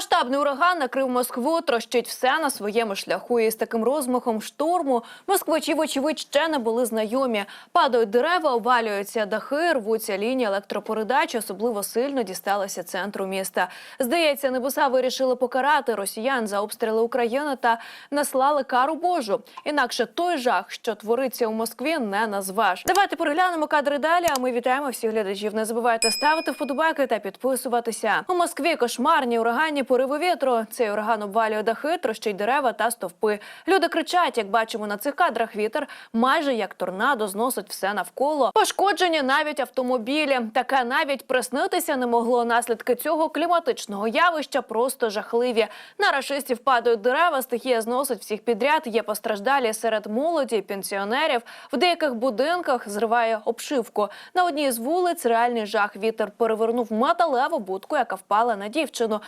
Масштабний ураган накрив Москву, трощить все на своєму шляху. І з таким розмахом шторму москвичі, вочевидь, ще не були знайомі. Падають дерева, обвалюються дахи, рвуться лінії електропередач. Особливо сильно дісталося центру міста. Здається, небеса вирішили покарати росіян за обстріли України та наслали кару Божу. Інакше той жах, що твориться у Москві, не назваш. Давайте переглянемо кадри далі. А ми вітаємо всіх глядачів. Не забувайте ставити вподобайки та підписуватися. У Москві кошмарні ураганні пориви вітру. Цей ураган обвалює дахи, трощить дерева та стовпи. Люди кричать, як бачимо на цих кадрах. Вітер майже як торнадо зносить все навколо. Пошкоджені навіть автомобілі. Таке навіть приснитися не могло. Наслідки цього кліматичного явища просто жахливі. На рашистів падають дерева, стихія зносить всіх підряд. Є постраждалі серед молоді, пенсіонерів. В деяких будинках зриває обшивку. На одній з вулиць реальний жах. Вітер перевернув металеву будку, яка впала на дівчину.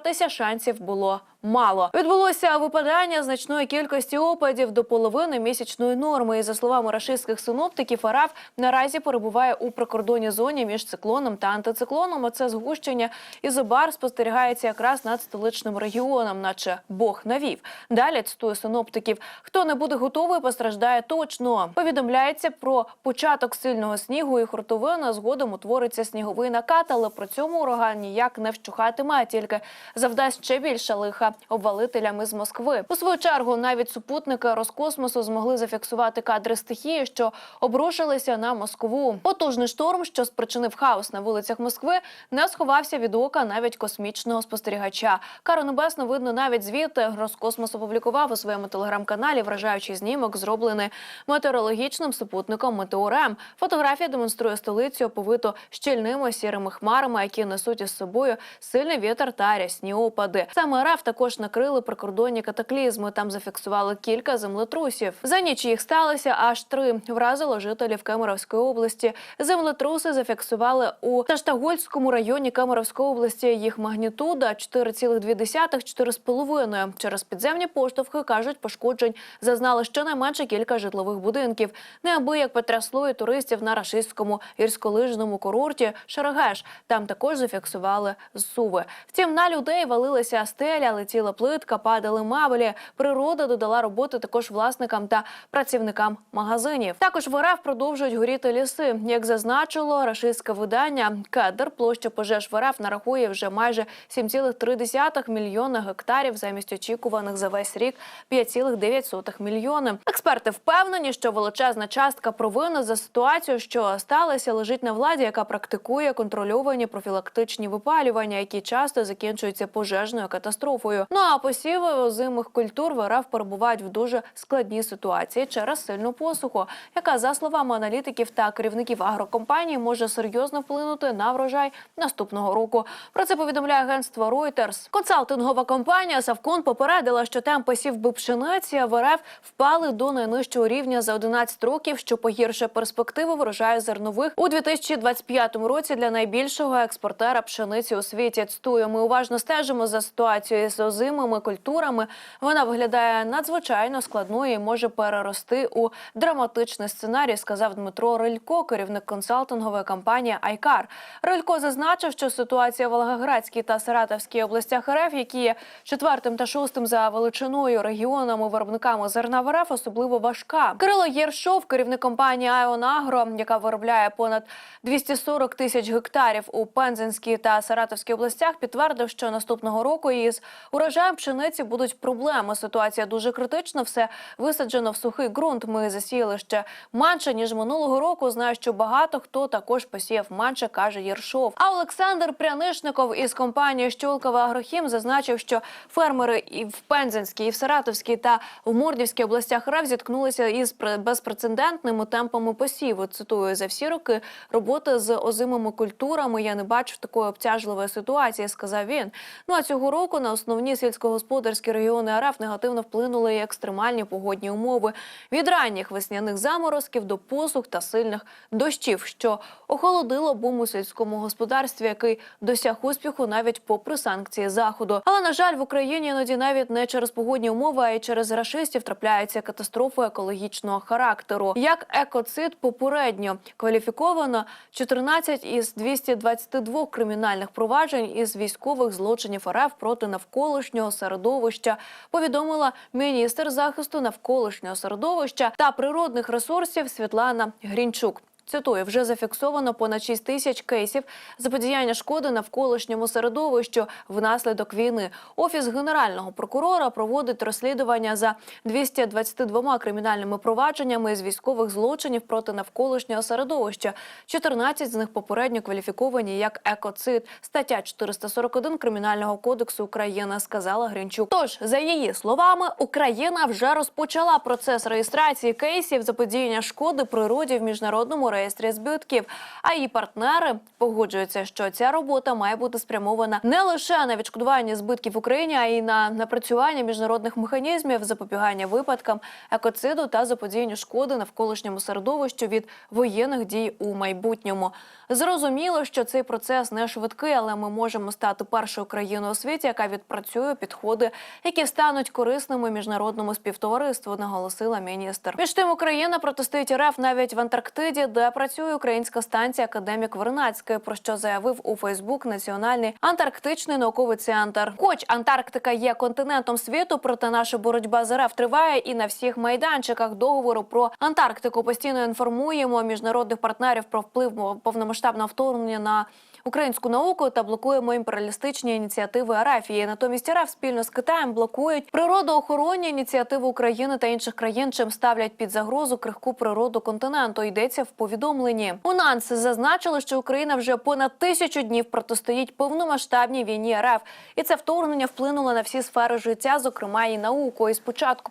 Вибратися шансів було мало. Відбулося випадання значної кількості опадів до половини місячної норми. І за словами рашистських синоптиків, АРАФ наразі перебуває у прикордонній зоні між циклоном та антициклоном. А це згущення ізобар спостерігається якраз над столичним регіоном, наче Бог навів. Далі цитую синоптиків: хто не буде готовий, постраждає точно. Повідомляється про початок сильного снігу і хуртовина. Згодом утвориться сніговий накат, але при цьому ураган ніяк не вщухатиме, тільки завдасть ще більше лиха обвалителям із Москви. У свою чергу навіть супутники Роскосмосу змогли зафіксувати кадри стихії, що обрушилися на Москву. Потужний шторм, що спричинив хаос на вулицях Москви, не сховався від ока навіть космічного спостерігача. Кару небесно видно навіть звідти. Роскосмос опублікував у своєму телеграм-каналі вражаючий знімок, зроблений метеорологічним супутником Метеорем. Фотографія демонструє столицю, оповиту щільними сірими хмарами, які несуть із собою сильний вітер та рясні опади. Саме РФ також накрили прикордонні катаклізми. Там зафіксували кілька землетрусів. За ніч їх сталося аж три. Вразило жителів Кемеровської області. Землетруси зафіксували у Таштагольському районі Кемеровської області. Їх магнітуда 4,2-4,5. Через підземні поштовхи кажуть, пошкоджень зазнали щонайменше кілька житлових будинків. Неабияк потрясло і туристів на рашистському гірськолижному курорті Шарагеш. Там також зафіксували зсуви. Втім, на людей валилися стеля, летіла плитка, падали мабелі. Природа додала роботи також власникам та працівникам магазинів. Також в РФ продовжують горіти ліси. Як зазначило рашистське видання, кедр площа пожеж в РФ нарахує вже майже 7,3 мільйона гектарів замість очікуваних за весь рік 5,9 мільйони. Експерти впевнені, що величезна частка провини за ситуацію, що сталася, лежить на владі, яка практикує контрольовані профілактичні випалювання, які часто закінчуються пожежною катастрофою. Ну а посіви озимих культур в РФ перебувають в дуже складній ситуації через сильну посуху, яка за словами аналітиків та керівників агрокомпанії може серйозно вплинути на врожай наступного року. Про це повідомляє агентство Reuters. Консалтингова компанія Савкон попередила, що темпи сівби пшениці в РФ впали до найнижчого рівня за 11 років, що погіршує перспективи врожаю зернових у 2025 році для найбільшого експортера пшениці у світі. Цитую, ми уважно стежимо за ситуацією з озимими культурами. Вона виглядає надзвичайно складною і може перерости у драматичний сценарій, сказав Дмитро Рилько, керівник консалтингової компанії Айкар. Рилько зазначив, що ситуація в Волгоградській та Саратовській областях РФ, які є четвертим та шостим за величиною регіонами виробниками зерна в РФ, особливо важка. Кирило Єршов, керівник компанії Айон Агро, яка виробляє понад 240 тисяч гектарів у Пензенській та Саратовській областях, підтвердив, що наступного року із урожаєм пшениці будуть проблеми. Ситуація дуже критична. Все висаджено в сухий ґрунт. Ми засіяли ще менше ніж минулого року. Знаю, що багато хто також посіяв менше, каже Єршов. А Олександр Прянишников із компанії Щолкова Агрохім зазначив, що фермери і в Пензенській, і в Саратовській та в Мордівській областях РФ зіткнулися із пре- безпрецедентними темпами посіву. Цитую за всі роки роботи з озимими культурами. Я не бачив такої обтяжливої ситуації, сказав він. Ну а цього року на основні сільськогосподарські регіони РФ негативно вплинули екстремальні погодні умови від ранніх весняних заморозків до посух та сильних дощів, що охолодило бум у сільському господарстві, який досяг успіху навіть попри санкції заходу. Але на жаль, в Україні іноді навіть не через погодні умови, а й через рашистів трапляються катастрофи екологічного характеру. Як екоцид попередньо кваліфіковано 14 із 222 кримінальних проваджень із військових злочинів РФ проти навколишнього середовища. Повідомила міністр захисту навколишнього середовища та природних ресурсів Світлана Грінчук. Цитую, вже зафіксовано понад 6 тисяч кейсів заподіяння шкоди навколишньому середовищу внаслідок війни. Офіс генерального прокурора проводить розслідування за 222 кримінальними провадженнями з військових злочинів проти навколишнього середовища. 14 з них попередньо кваліфіковані як екоцид. Стаття 441 кримінального кодексу України, сказала Гринчук. Тож, за її словами, Україна вже розпочала процес реєстрації кейсів заподіяння шкоди природі в міжнародному реєстрі збитків. А її партнери погоджуються, що ця робота має бути спрямована не лише на відшкодування збитків Україні, а й на напрацювання міжнародних механізмів запобігання випадкам екоциду та заподіянню шкоди навколишньому середовищу від воєнних дій у майбутньому. Зрозуміло, що цей процес не швидкий, але ми можемо стати першою країною у світі, яка відпрацює підходи, які стануть корисними міжнародному співтовариству, наголосила міністр. Між тим Україна протистоїть РФ навіть в Антарктиді, де працює українська станція Академік Вернацький, про що заявив у Фейсбук Національний антарктичний науковий центр. Хоч Антарктика є континентом світу, проте наша боротьба з РФ триває і на всіх майданчиках договору про Антарктику постійно інформуємо міжнародних партнерів про вплив повномасштабного вторгнення на. Українську науку та блокуємо імперіалістичні ініціативи Арафії. Натомість РФ спільно з Китаєм блокують природоохоронні ініціативи України та інших країн, чим ставлять під загрозу крихку природу континенту. Йдеться в повідомленні. У НАНС зазначили, що Україна вже понад тисячу днів протистоїть повномасштабній війні РФ, і це вторгнення вплинуло на всі сфери життя, зокрема і науку. І з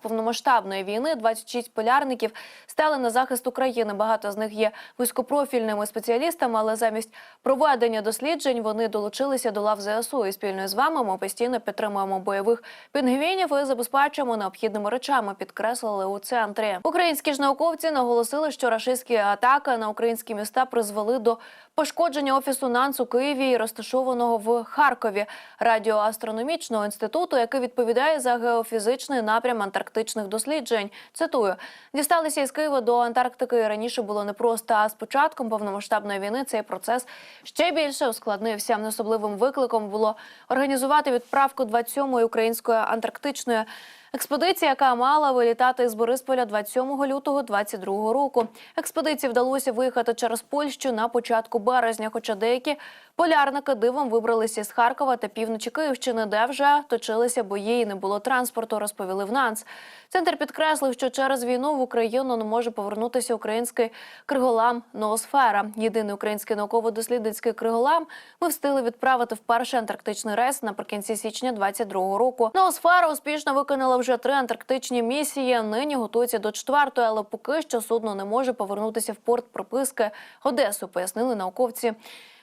повномасштабної війни 26 полярників стали на захист України. Багато з них є вузькопрофільними спеціалістами, але замість проведення досліджень вони долучилися до лав ЗСУ. І спільно з вами ми постійно підтримуємо бойових пінгвінів і забезпечуємо необхідними речами. Підкреслили у центрі. Українські ж науковці наголосили, що рашистські атаки на українські міста призвели до пошкодження офісу НАНС у Києві, розташованого в Харкові радіоастрономічного інституту, який відповідає за геофізичний напрям антарктичних досліджень. Цитую: дісталися із Києва до Антарктики раніше було непросто. А з початком повномасштабної війни цей процес ще більше ускладнився. Особливим викликом було організувати відправку 27-ї української антарктичної. Експедиція, яка мала вилітати з Борисполя 27 лютого 22 року. Експедиції вдалося виїхати через Польщу на початку березня, хоча деякі полярники дивом вибралися з Харкова та півночі Київщини, де вже точилися бої і не було транспорту, розповіли в НАНС. Центр підкреслив, що через війну в Україну не може повернутися український криголам Ноосфера. Єдиний український науково-дослідницький криголам ми встигли відправити в перший антарктичний рейс наприкінці січня 22 року. Ноосфера успішно виконала вже три антарктичні місії. Нині готується до четвертої, але поки що судно не може повернутися в порт прописки Одесу, пояснили науковці.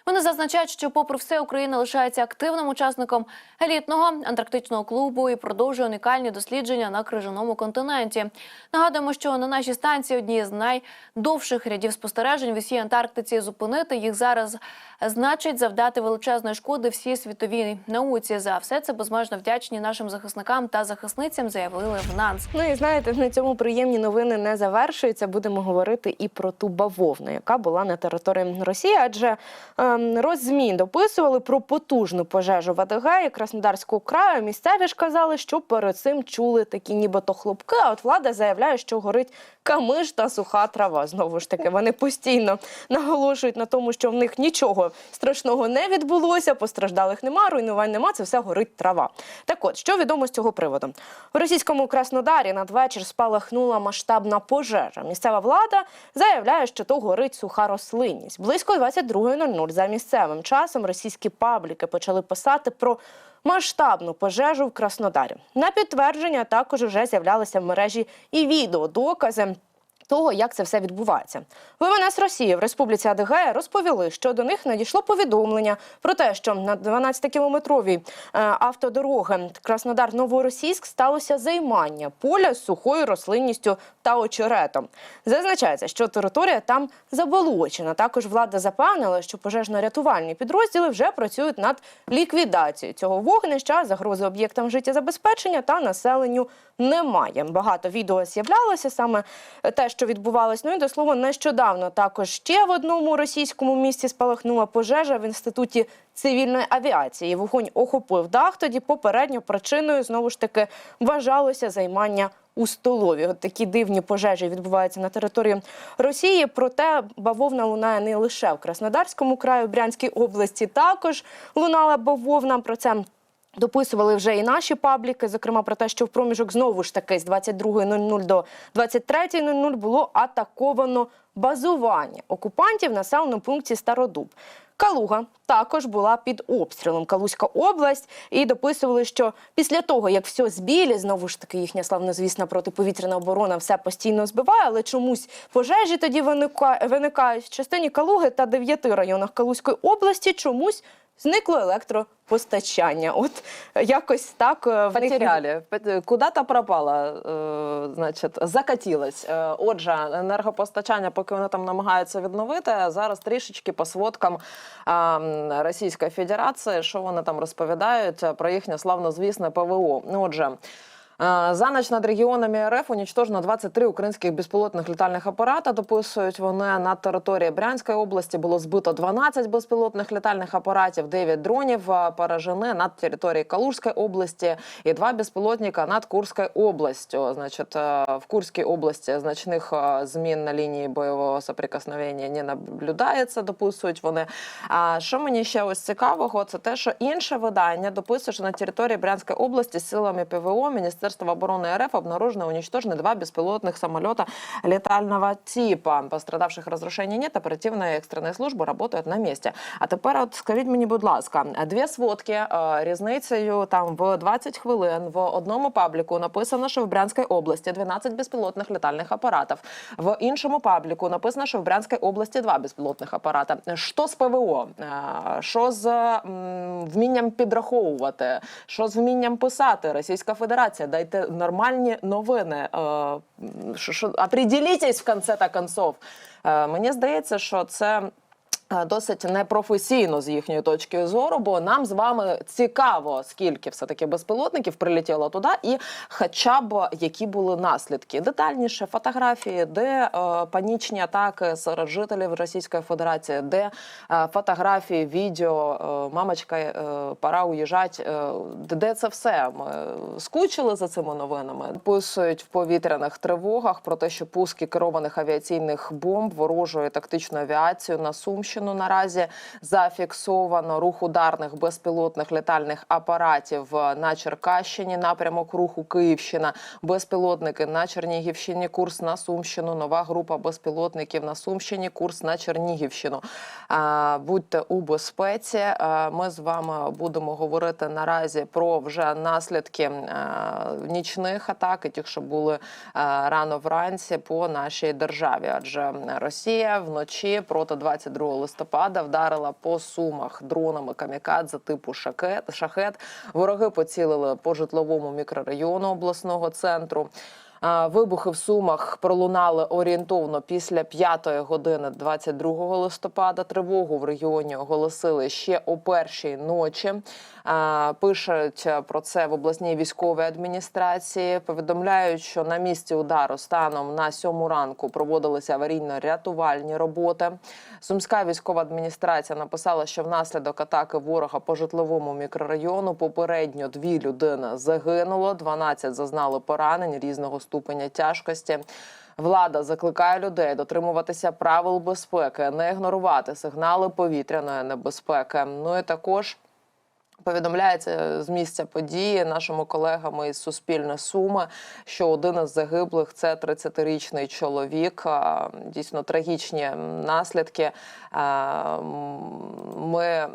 Вони зазначають, що, попри все, Україна лишається активним учасником елітного антарктичного клубу і продовжує унікальні дослідження на крижаному континенті. Нагадуємо, що на нашій станції одні з найдовших рядів спостережень в усій Антарктиці зупинити їх зараз значить завдати величезної шкоди всій світовій науці. За все це безмежно вдячні нашим захисникам та захисницям заявили в НАНС. Ну і знаєте, на цьому приємні новини не завершуються. Будемо говорити і про ту бавовну, яка була на території Росії, адже ем, роззмі дописували про потужну пожежу в АДГ Краснодарського краю. Місцеві ж казали, що перед цим чули такі нібито хлопки. А от влада заявляє, що горить камиш та суха трава. Знову ж таки, вони постійно наголошують на тому, що в них нічого страшного не відбулося, постраждалих нема, руйнувань нема. Це все горить трава. Так от, що відомо з цього приводу? У російському Краснодарі надвечір спалахнула масштабна пожежа. Місцева влада заявляє, що то горить суха рослинність. Близько 22.00 за місцевим часом російські пабліки почали писати про масштабну пожежу в Краснодарі. На підтвердження також вже з'являлися в мережі і відеодокази. Того, як це все відбувається, ВМНС Росії в Республіці АДГ розповіли, що до них надійшло повідомлення про те, що на 12-кілометровій е, автодороги Краснодар Новоросійськ сталося займання поля з сухою рослинністю та очеретом. Зазначається, що територія там заболочена. Також влада запевнила, що пожежно-рятувальні підрозділи вже працюють над ліквідацією цього вогнища, загрози об'єктам життєзабезпечення та населенню немає. Багато відео з'являлося саме те, що відбувалось. Ну і до слова, нещодавно також ще в одному російському місті спалахнула пожежа в інституті цивільної авіації. Вогонь охопив дах. Тоді попередньо причиною знову ж таки вважалося займання у столові. От такі дивні пожежі відбуваються на території Росії. Проте бавовна лунає не лише в Краснодарському краї, в Брянській області також лунала бавовна. Про це Дописували вже і наші пабліки, зокрема про те, що в проміжок знову ж таки з 22.00 до 23.00 було атаковано базування окупантів на населеному пункті Стародуб. Калуга також була під обстрілом. Калузька область і дописували, що після того, як все збілі, знову ж таки їхня славнозвісна протиповітряна оборона все постійно збиває, але чомусь пожежі тоді виника- виникають в частині Калуги та дев'яти районах Калузької області. Чомусь зникло електропостачання. От якось так е, в матеріалі. Пот- Куда-то пропало, е, значить, закатилось. Е, Отже, енергопостачання, поки вони там намагаються відновити, зараз трішечки по сводкам Російської Федерації, що вони там розповідають про їхнє славнозвісне ПВО. Отже. Е, За ніч над регіонами РФ унічтожено 23 українських безпілотних літальних апарата. Дописують вони на території Брянської області. Було збито 12 безпілотних літальних апаратів, 9 дронів е, поражені над територією Калужської області і два безпілотника над Курською областю. Значить, е, в Курській області значних змін на лінії бойового соприкосновення не наблюдається. Дописують вони. А що мені ще ось цікавого, це те, що інше видання дописує, що на території Брянської області силами ПВО Міністерства оборони РФ обнаружено уничтожены два беспилотных самолета летального типа. Пострадавших разрушений нет, оперативные экстренные служби работают на місці. А тепер от скажіть мені, будь ласка, дві сводки е, різницею там в 20 хвилин в одному пабліку написано, що в Брянській області 12 безпілотних літальних апаратів. В іншому пабліку написано, що в Брянській області два безпілотних апарата. Що з ПВО? Е, Що з м, вмінням підраховувати? Що з вмінням писати? Російська Федерація, дайте нормальні новини. Е, определітесь в конце та концов. Е, Мені здається, що це. Е, Досить непрофесійно з їхньої точки зору, бо нам з вами цікаво, скільки все таки безпілотників прилетіло туди, і хоча б які були наслідки. Детальніше фотографії, де е, панічні атаки серед жителів Російської Федерації, де е, фотографії, відео, е, мамочка, е, пора уїжджати. Е, де- це все? Ми скучили за цими новинами. Писують в повітряних тривогах про те, що пуски керованих авіаційних бомб ворожої тактичної авіації на Сумщину наразі зафіксовано рух ударних безпілотних літальних апаратів е, на Черкащині, напрямок руху Київщина, безпілотники на Чернігівщині, курс на Сумщину, нова група безпілотників на Сумщині, курс на Чернігівщину. А, Будьте у безпеці. А, Ми з вами будемо говорити наразі про вже наслідки е, нічних атак, і тих, що були е, рано вранці по нашій державі. Адже Росія вночі проти 22 листопада вдарила по сумах дронами камікадзе типу шакет шахет. Вороги поцілили по житловому мікрорайону обласного центру. Вибухи в Сумах пролунали орієнтовно після 5 години 22 листопада. Тривогу в регіоні оголосили ще о першій ночі. Пишуть про це в обласній військовій адміністрації. Повідомляють, що на місці удару станом на сьому ранку проводилися аварійно-рятувальні роботи. Сумська військова адміністрація написала, що внаслідок атаки ворога по житловому мікрорайону попередньо дві людини загинуло, 12 зазнали поранень різного ступеня тяжкості. Влада закликає людей дотримуватися правил безпеки, не ігнорувати сигнали повітряної небезпеки. Ну і також. Повідомляється з місця події нашими колегами із Суспільне Суми, що один із загиблих це 30-річний чоловік. Дійсно трагічні наслідки. Ми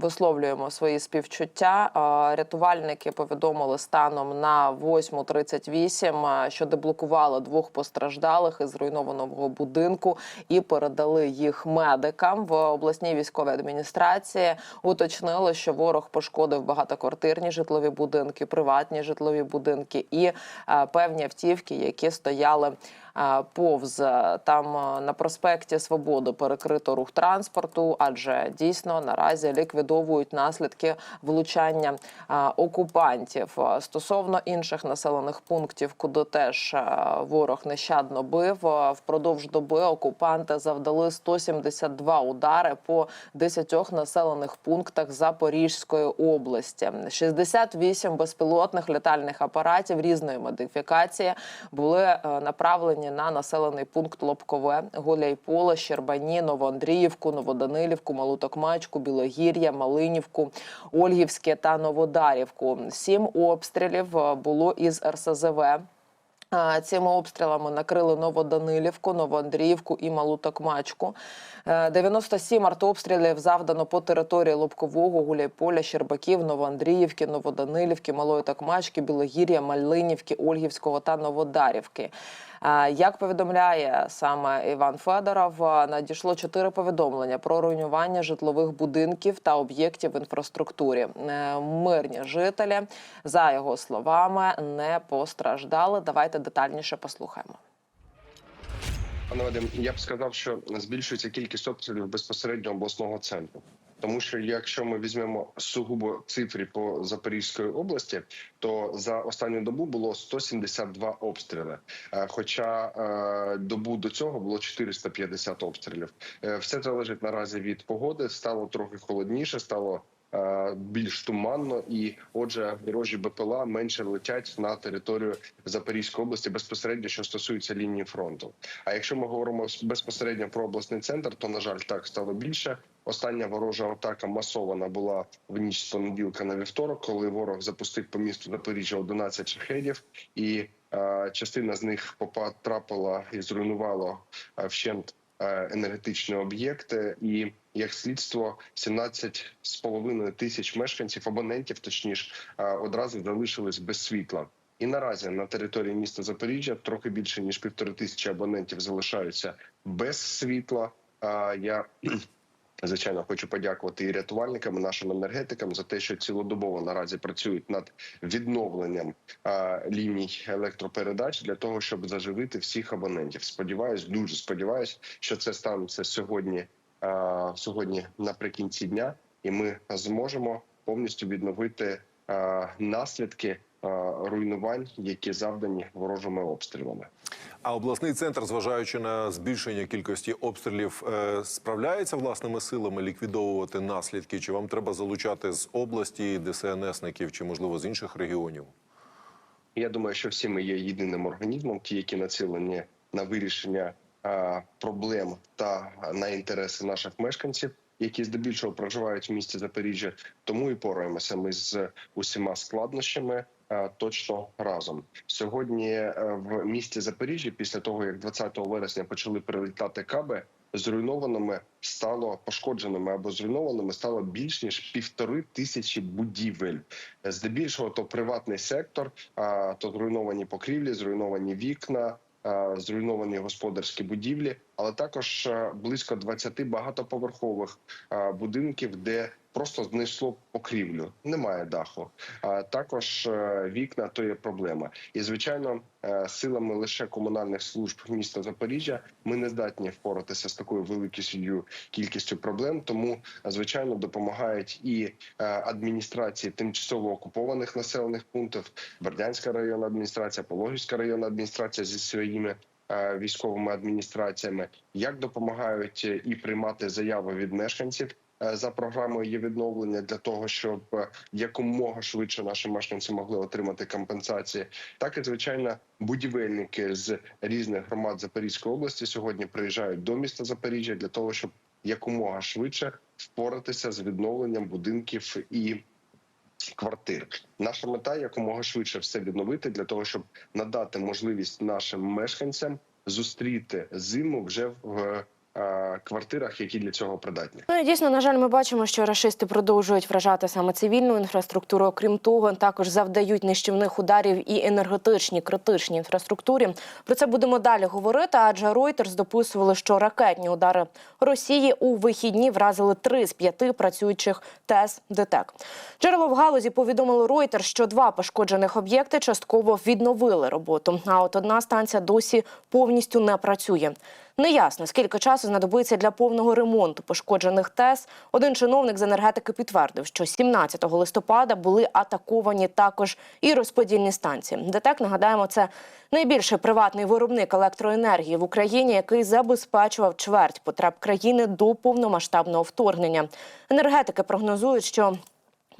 висловлюємо свої співчуття. Рятувальники повідомили станом на 8.38, а, що деблокували двох постраждалих із зруйнованого будинку і передали їх медикам в обласній військовій адміністрації. Уточнили, що ворог пошкодив багатоквартирні житлові будинки, приватні житлові будинки і е, певні автівки, які стояли повз е, там е, на проспекті Свободи перекрито рух транспорту, адже дійсно наразі ліквідовують наслідки влучання е, окупантів. Е, Стосовно інших населених пунктів, куди теж е, ворог нещадно бив, е, впродовж доби окупанти завдали 172 удари по 10 населених пунктах Запорізької області. 68 безпілотних літальних апаратів різної модифікації були е, направлені на населений пункт Лобкове, Гуляйполе, Щербані, Новоандріївку, Новоданилівку, Малу Токмачку, Білогір'я, Малинівку, Ольгівське та Новодарівку. Сім обстрілів е, було із РСЗВ. Цими обстрілами накрили Новоданилівку, Новоандріївку і Малу Токмачку. Е, 97 артобстрілів завдано по території Лобкового, Гуляйполя, Щербаків, Новоандріївки, Новоданилівки, Малої Токмачки, Білогір'я, Малинівки, Ольгівського та Новодарівки. Як повідомляє саме Іван Федоров, надійшло чотири повідомлення про руйнування житлових будинків та об'єктів інфраструктурі. Е, Мирні жителі, за його словами, не постраждали. Давайте детальніше послухаємо. Пане Вадим, я б сказав, що збільшується кількість обстрілів безпосередньо обласного центру. Тому що якщо ми візьмемо сугубо цифри по Запорізької області, то за останню добу було 172 обстріли. Е, Хоча е, добу до цього було 450 обстрілів. Е, Все залежить наразі від погоди. Стало трохи холодніше, стало більш туманно, і отже, ворожі БПЛА менше летять на територію Запорізької області безпосередньо, що стосується лінії фронту. А якщо ми говоримо безпосередньо про обласний центр, то на жаль, так стало більше. Остання ворожа атака масована була в ніч з понеділка на вівторок, коли ворог запустив по місту Запоріжжя 11 шахедів, і е, частина з них потрапила і зруйнувала е, вщент е, енергетичні об'єкти. І як слідство, 17 з половиною тисяч мешканців, абонентів, точніше, е, одразу залишились без світла. І наразі на території міста Запоріжжя трохи більше ніж півтори тисячі абонентів залишаються без світла. А я звичайно хочу подякувати і рятувальникам, і нашим енергетикам за те, що цілодобово наразі працюють над відновленням а, ліній електропередач для того, щоб заживити всіх абонентів. Сподіваюсь, дуже сподіваюсь, що це станеться сьогодні, а, сьогодні наприкінці дня, і ми зможемо повністю відновити а, наслідки а, руйнувань, які завдані ворожими обстрілами. А обласний центр, зважаючи на збільшення кількості обстрілів, е, справляється власними силами ліквідовувати наслідки? Чи вам треба залучати з області ДСНСників, чи можливо з інших регіонів? Я думаю, що всі ми є єдиним організмом, ті, які націлені на вирішення проблем та на інтереси наших мешканців, які здебільшого проживають в місті Запоріжжя. Тому і пораємося ми з усіма складнощами. А, Точно разом сьогодні е, в місті Запоріжжя, після того як 20 вересня почали прилітати каби, зруйнованими стало пошкодженими або зруйнованими стало більш ніж півтори тисячі будівель. Здебільшого то приватний сектор, а то зруйновані покрівлі, зруйновані вікна. Зруйновані господарські будівлі, але також близько 20 багатоповерхових будинків, де просто знайшло покрівлю, немає даху. А також е, вікна то є проблема. І звичайно, е, силами лише комунальних служб міста Запоріжжя ми не здатні впоратися з такою великою кількістю проблем. Тому звичайно допомагають і е, адміністрації тимчасово окупованих населених пунктів, Бердянська районна адміністрація, Пологівська районна адміністрація зі своїми. Військовими адміністраціями як допомагають і приймати заяви від мешканців за програмою є відновлення для того, щоб е, якомога швидше наші мешканці могли отримати компенсації, так і звичайно будівельники з різних громад Запорізької області сьогодні приїжджають до міста Запоріжжя для того, щоб якомога швидше впоратися з відновленням будинків і квартир. Наша мета якомога швидше все відновити для того, щоб надати можливість нашим мешканцям зустріти зиму вже в е, квартирах, які для цього придатні. Ну і дійсно, на жаль, ми бачимо, що рашисти продовжують вражати саме цивільну інфраструктуру. Окрім того, також завдають нищівних ударів і енергетичній критичній інфраструктурі. Про це будемо далі говорити. Адже Reuters дописували, що ракетні удари Росії у вихідні вразили три з п'яти працюючих ТЕС ДТЕК. Джерело в галузі повідомило Reuters, що два пошкоджених об'єкти частково відновили роботу. А от одна станція досі повністю не працює. Неясно, скільки часу знадобиться для повного ремонту пошкоджених ТЕС. Один чиновник з енергетики підтвердив, що 17 листопада були атаковані також і розподільні станції. ДТЕК, нагадаємо, це найбільший приватний виробник електроенергії в Україні, який забезпечував чверть потреб країни до повномасштабного вторгнення. Енергетики прогнозують, що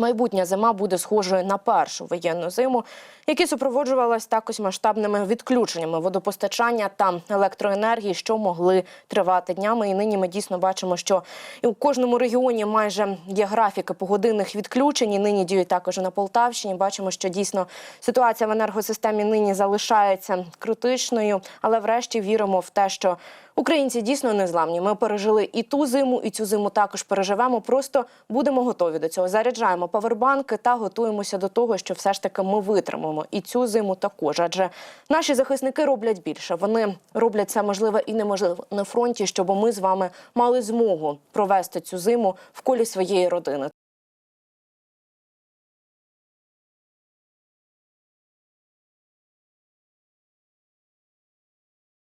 Майбутня зима буде схожою на першу воєнну зиму, які супроводжувалась також масштабними відключеннями водопостачання та електроенергії, що могли тривати днями. І нині ми дійсно бачимо, що і у кожному регіоні майже є графіки погодинних відключень. І нині діють також на Полтавщині. Бачимо, що дійсно ситуація в енергосистемі нині залишається критичною, але врешті віримо в те, що Українці дійсно незламні. Ми пережили і ту зиму, і цю зиму також переживемо. Просто будемо готові до цього. Заряджаємо павербанки та готуємося до того, що все ж таки ми витримаємо і цю зиму також. Адже наші захисники роблять більше. Вони роблять це можливе і неможливе на фронті, щоб ми з вами мали змогу провести цю зиму в колі своєї родини.